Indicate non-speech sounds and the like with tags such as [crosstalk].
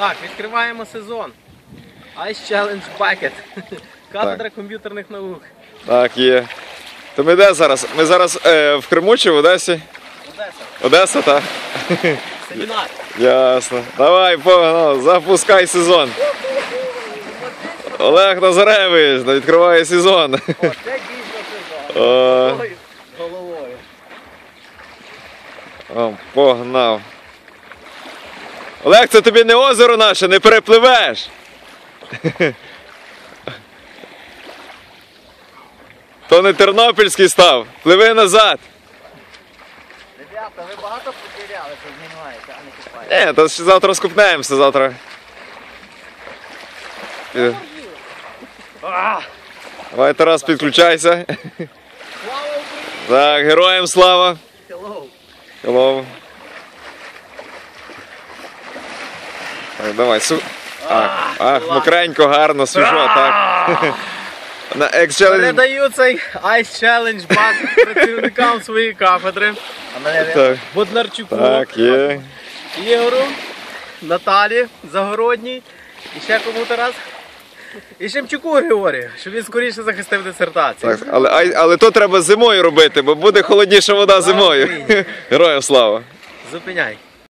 Так, відкриваємо сезон. Ice Challenge Bucket. Кафедра комп'ютерних наук. Так, є. То ми де зараз? Ми зараз е, в Криму чи в Одесі? Одеса. Одеса, так? Семінар. Ясно. Давай, погнали, запускай сезон. Олег Назаревич відкриває сезон. О, це дійсно сезон. О, Головою. о, погнав. Олег, це тобі не озеро наше, не перепливеш. То не Тернопільський став. Пливи назад. Ребята, ви багато потеряли, що знімаєте, а не купаєте. Ні, то ще завтра скупнемося завтра. Е, А, Давай, Тарас, підключайся. Слава Україні! Так, героям слава. Hello. Hello. Так, давай, су. Ах, ах, мокренько, гарно, свіжо, так. На X-Challenge. Передаю цей Ice Challenge Bucket працівникам своєї кафедри. А мене Так. Боднарчуку, Так, є. Ігору, Наталі Загородній і ще кому Тарас. І Шемчуку Григорію, щоб він скоріше захистив дисертацію. Так, але, ай- але то треба зимою робити, бо буде холодніша вода зимою. Україні. [laughs] Героям слава. Зупиняй.